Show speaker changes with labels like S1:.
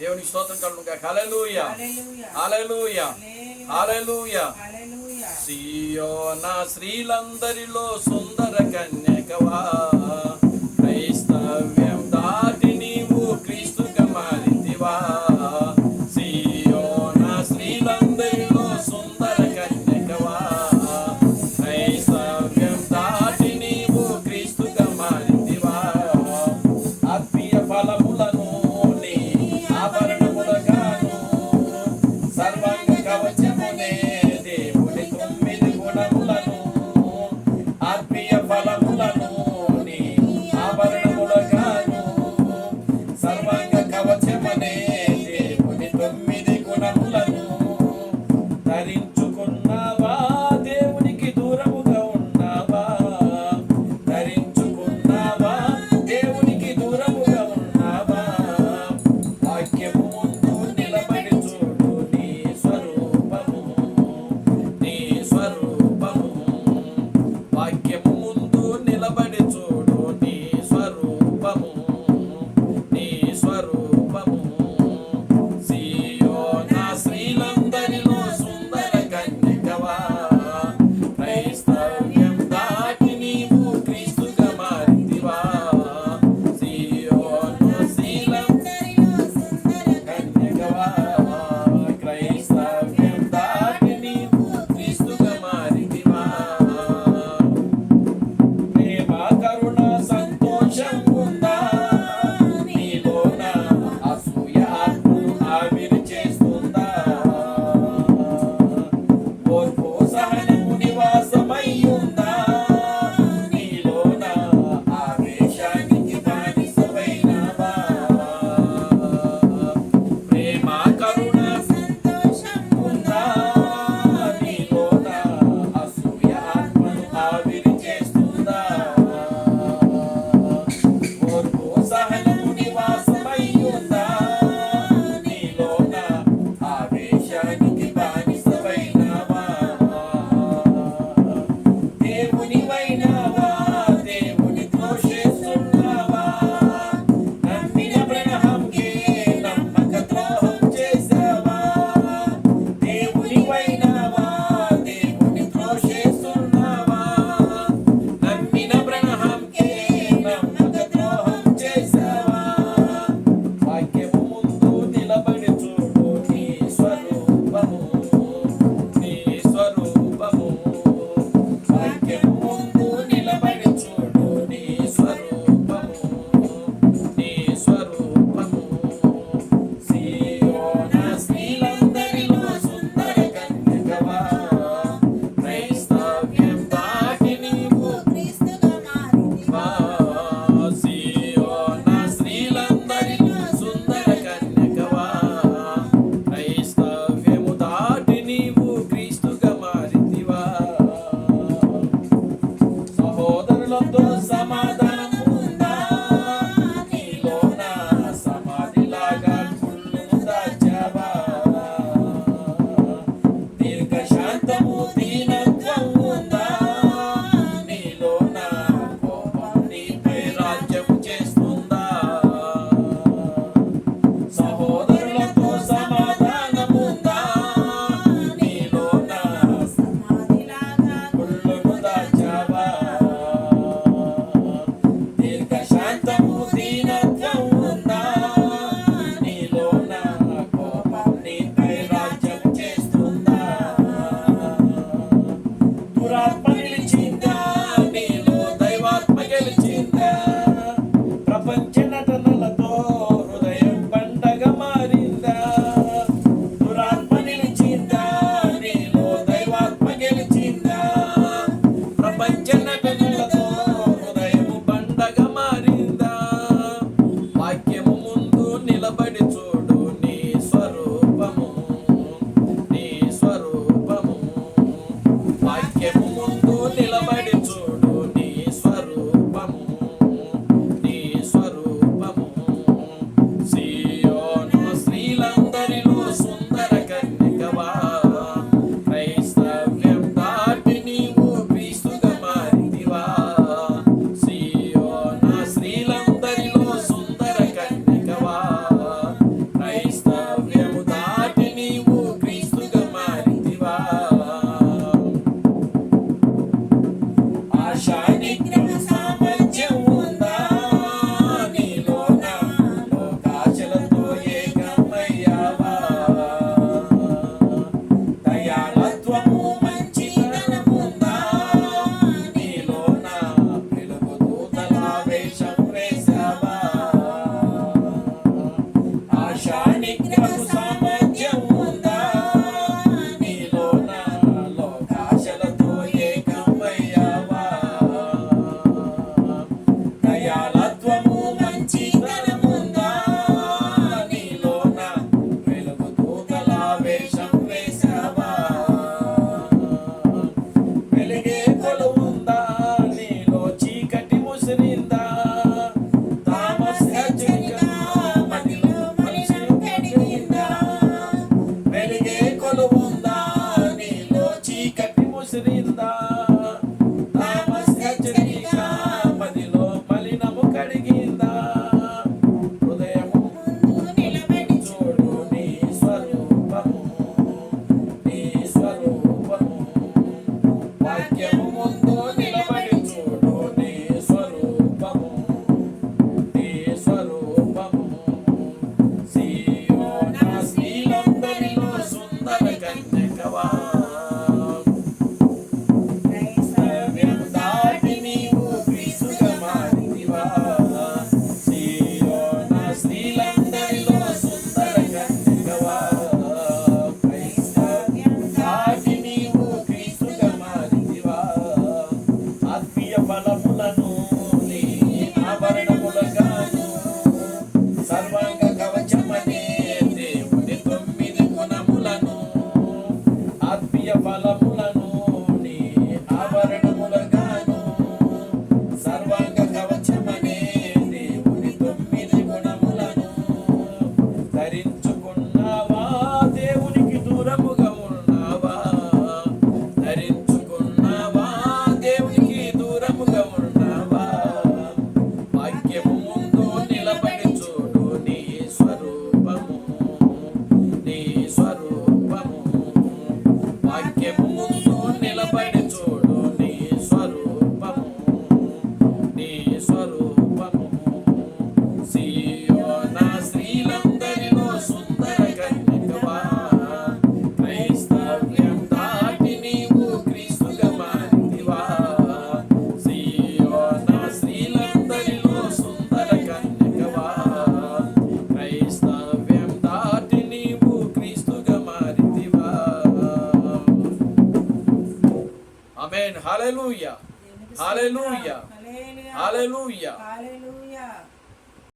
S1: దేవుని స్తోత్రం కలుగు హల్లెలూయా.
S2: హల్లెలూయా.
S1: హల్లెలూయా. సియోనా స్త్రీలందరిలో సుందర కన్యకవా Bye. buraco shining. ఆమేన్
S2: హల్లెలూయా